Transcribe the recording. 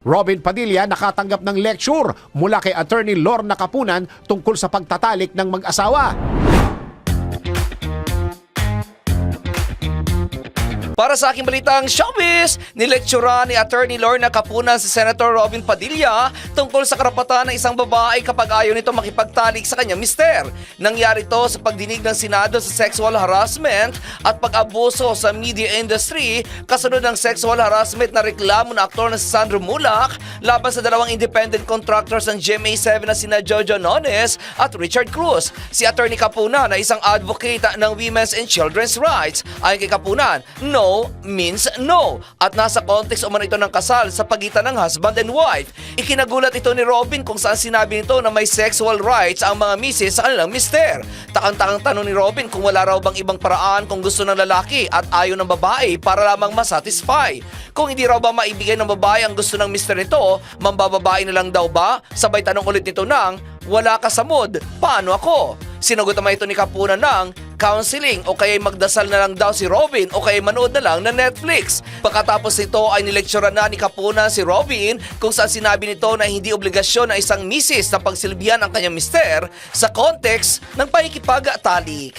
Robin Padilla nakatanggap ng lecture mula kay Attorney Lorna Kapunan tungkol sa pagtatalik ng mag-asawa. Para sa aking balitang showbiz, nilektura ni Attorney Lorna Kapunan si Senator Robin Padilla tungkol sa karapatan ng isang babae kapag ayaw nito makipagtalik sa kanyang mister. Nangyari to sa pagdinig ng Senado sa sexual harassment at pag-abuso sa media industry kasunod ng sexual harassment na reklamo ng aktor na si Sandro Mulak laban sa dalawang independent contractors ng GMA7 na sina Jojo Nones at Richard Cruz. Si Attorney Kapunan na isang advocate ng women's and children's rights. Ayon kay Kapunan, no means no. At nasa context umano ito ng kasal sa pagitan ng husband and wife. Ikinagulat ito ni Robin kung saan sinabi nito na may sexual rights ang mga misis sa kanilang mister. Takang-takang tanong ni Robin kung wala raw bang ibang paraan kung gusto ng lalaki at ayaw ng babae para lamang masatisfy. Kung hindi raw ba maibigay ng babae ang gusto ng mister nito, mambababae na lang daw ba? Sabay tanong ulit nito ng, wala ka sa mood, paano ako? Sinagot naman ito ni Kapuna ng counseling o kaya magdasal na lang daw si Robin o kaya manood na lang ng Netflix. Pagkatapos nito ay nileksyuran na ni Kapuna si Robin kung saan sinabi nito na hindi obligasyon ng isang misis na pagsilbihan ang kanyang mister sa context ng pakikipagtalik.